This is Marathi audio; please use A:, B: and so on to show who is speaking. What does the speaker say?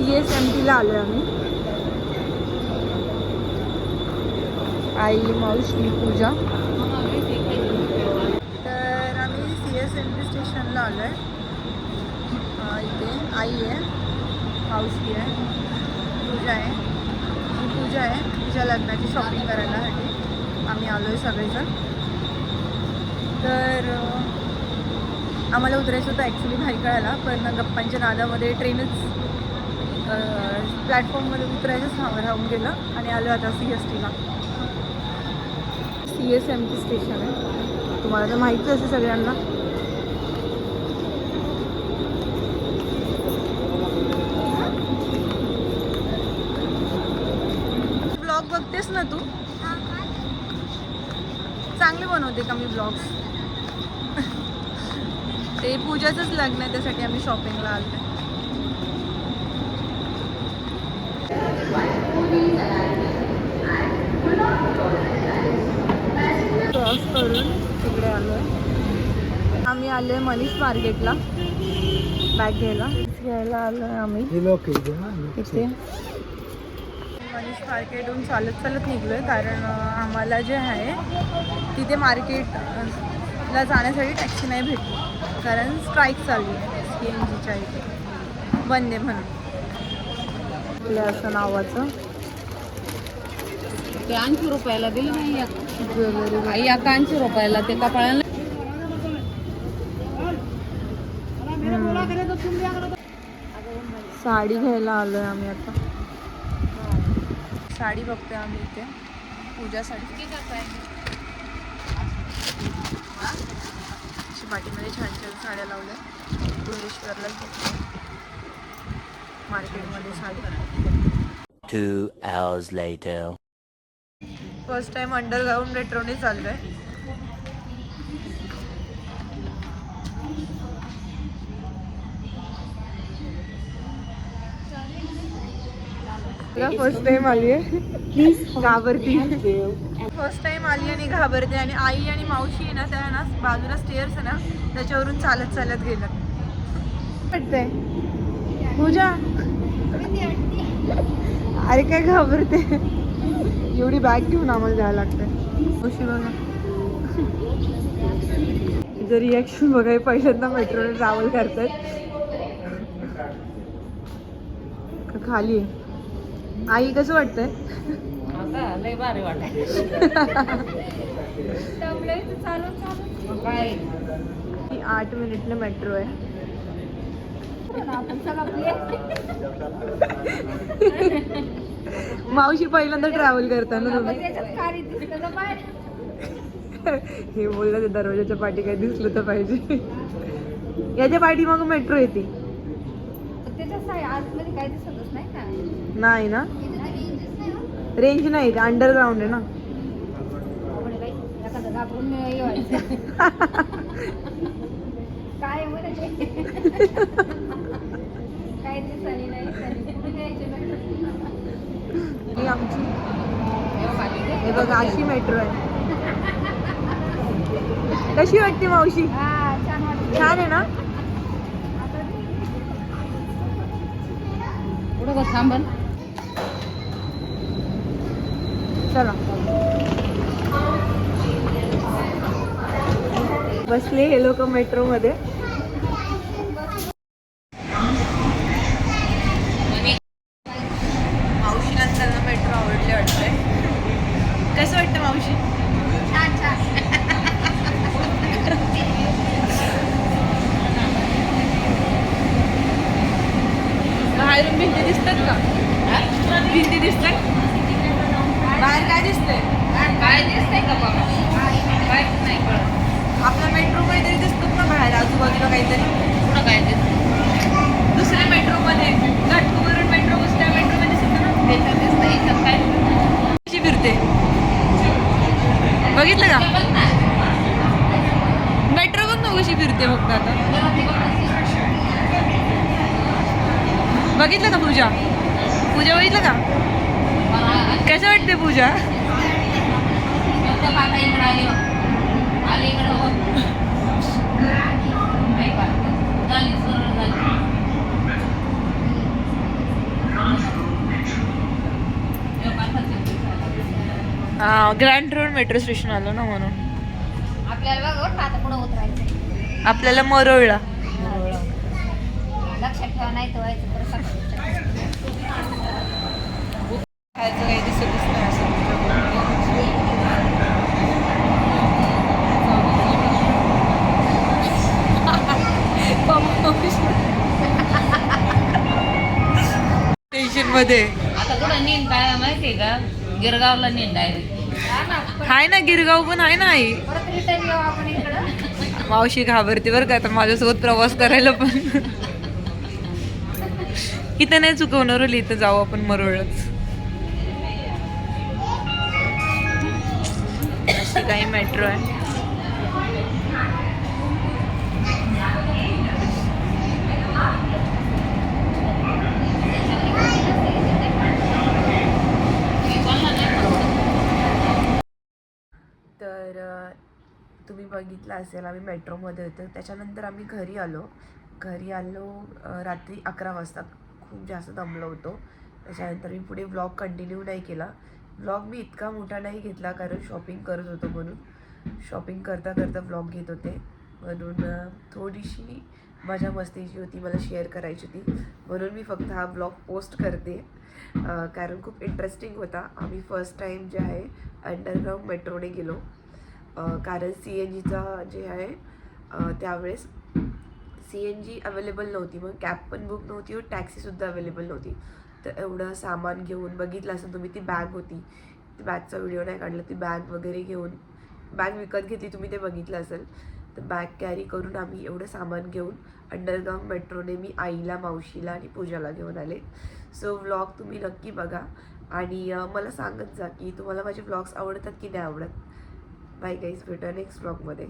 A: सी एस एम टीला आलो आहे आम्ही. आई मावशी पूजा. तर आम्ही सी एस एम टी स्टेशनला आलो आहे इथे आई आहे मावशी आहे पूजा आहे. ही पूजा आहे तिच्या लग्नाची शॉपिंग करायलासाठी आम्ही आलो आहे सगळेजण. तर आम्हाला उतरायचं होतं ॲक्च्युली बाहेर कळायला पण गप्पांच्या नादामध्ये ट्रेनच प्लॅटफॉर्ममध्ये उतरायचंच राहून राहून गेलं आणि आलो आता सी एस टीला C S M T station आहे. तुम्हाला तर माहितीच असेल सगळ्यांना. ब्लॉग बघतेस ना तू? चांगले बनवते का मी ब्लॉग्स ते पूजाचंच लग्न आहे त्यासाठी आम्ही शॉपिंगला आलो क्रॉस करून तिकडे आलो आहे आम्ही आलो आहे मनीष मार्केटला. बॅग घ्यायला. घ्यायला आलो आहे आम्ही इथे. मनीष मार्केटहून चालत चालत निघलो आहे कारण आम्हाला जे आहे तिथे मार्केटला जाण्यासाठी टॅक्सी नाही भेटली. कारण स्ट्राईक चालू आहे. सी एन जीच्या इथे. बंद म्हणून. आपल्या असं नावाचं.
B: ते ऐंशी रुपयाला दिलं नाही या
A: ज्वेलरी
B: आता ऐंशी रुपयाला ते कपाळाला
A: साडी घ्यायला आलो आहे आम्ही आता. साडी बघतोय आम्ही इथे. पूजासाठी अशी पाठीमध्ये छान छान साड्या लावल्या. भुवनेश्वरला मार्केटमध्ये sari.
C: Two hours later.
A: First time underground मेट्रोने चाललो आहे फर्स्ट टाइम आली आहे घाबरती. फर्स्ट टाइम आली आणि घाबरते आणि आई आणि मावशी आहे ना त्या ना बाजूला स्टेअर्स आहे ना त्याच्यावरून चालत चालत गेलं. वाटतंय पूजा. अरे काय घाबरते. एवढी बॅग घेऊन आम्हाला जायला लागते मावशी बघा. जर रिॲक्शन बघा हे पहिल्यांदा मेट्रोने ट्रॅव्हल करतात खाली आई कसं वाटतंय?
B: आता लय भारी वाटत काय?
A: आठ मिनिटला मेट्रो आहे. मावशी पहिल्यांदा ट्रॅव्हल करताना तुम्ही. हे बोललं ते दरवाजाच्या पाठी काही दिसलं तर पाहिजे. याच्या पाठी मग मेट्रो येते.
B: काय नाही ना?
A: नाही ना? रेंज नाही अंडरग्राऊंड आहे ना.
B: काय काय नाही
A: ही आमची. हे बघा अशी मेट्रो आहे. कशी वाटते मावशी?
B: हा छान
A: आहे ना?
B: पुढं बस थांबन
A: चला. बसले हे लोक मेट्रो मध्ये मावशीला त्यांना मेट्रो आवडले वाटतंय कसं वाटतं मावशी
B: छान छान
A: बाहेरून भिंती दिसतात का? भिंती दिसतात? बाहेर काय दिसतंय?
B: काय दिसतंय का बाबा काय नाही कळत.
A: आपला मेट्रो काहीतरी दिसतात ना बाहेर? आजूबाजूला काहीतरी?
B: पुढं काय दिसत
A: दुसऱ्या मेट्रोमध्ये घाटकोपरून मेट्रो दुसऱ्या मेट्रोमध्ये दिसतं ना?
B: त्याच्यात दिसतं याच्यात काय
A: कशी फिरते? बघितलं का? मेट्रो बघ ना कशी फिरते फक्त आता. बघितलं का पूजा? पूजा बघितलं का? कसं वाटते Pooja?
D: Grant Road metro station आलो ना म्हणून.
A: आपल्याला
D: आपल्याला मरोळला
A: लक्षात ठेवा नाही तो तर
D: मध्ये
A: आता कुठं नींद काय माहितीये का गिरगावला डायरेक्ट
D: हाय ना गिरगाव पण आहे ना आई. मावशी घाबरते बरं का आता माझ्यासोबत प्रवास करायला पण. इथं नाही चुकवणार ओली, इथं जाऊ आपण मरोळच. अशी काही मेट्रो आहे. तर तुम्ही बघितलं असेल आम्ही मेट्रोमध्ये होतो. त्याच्यानंतर आम्ही घरी आलो. घरी आलो रात्री अकरा वाजता. खूप जास्त दमलो होतो. त्याच्यानंतर मी पुढे ब्लॉग कंटिन्यू नाही केला. ब्लॉग मी इतका मोठा नाही घेतला कारण शॉपिंग करत होतो म्हणून. शॉपिंग करता करता ब्लॉग घेत होते. म्हणून थोडीशी माझ्या मस्तीची होती मला शेअर करायची होती. म्हणून मी फक्त हा ब्लॉग पोस्ट करते. कारण खूप इंटरेस्टिंग होता. आम्ही फर्स्ट टाईम जे आहे अंडरग्राऊंड मेट्रोने गेलो. कारण सी एन जीचा जे आहे त्यावेळेस सी एन जी अवेलेबल नव्हती. मग कॅब पण बुक नव्हती व टॅक्सीसुद्धा अवेलेबल नव्हती. तर एवढं सामान घेऊन बघितलं असेल तुम्ही ती बॅग होती. ती बॅगचा व्हिडिओ नाही काढला ती बॅग वगैरे घेऊन बॅग विकत घेतली तुम्ही ते बघितलं असेल. तर बॅग कॅरी करून आम्ही एवढं सामान घेऊन अंडरग्राऊंड मेट्रोने मी आईला मावशीला आणि पूजाला घेऊन आले. सो व्लॉग तुम्ही नक्की बघा. आणि मला सांगत जा की तुम्हाला माझे व्लॉग्स आवडतात की नाही आवडत? बाय गाईज भेटा नेक्स्ट व्लॉगमध्ये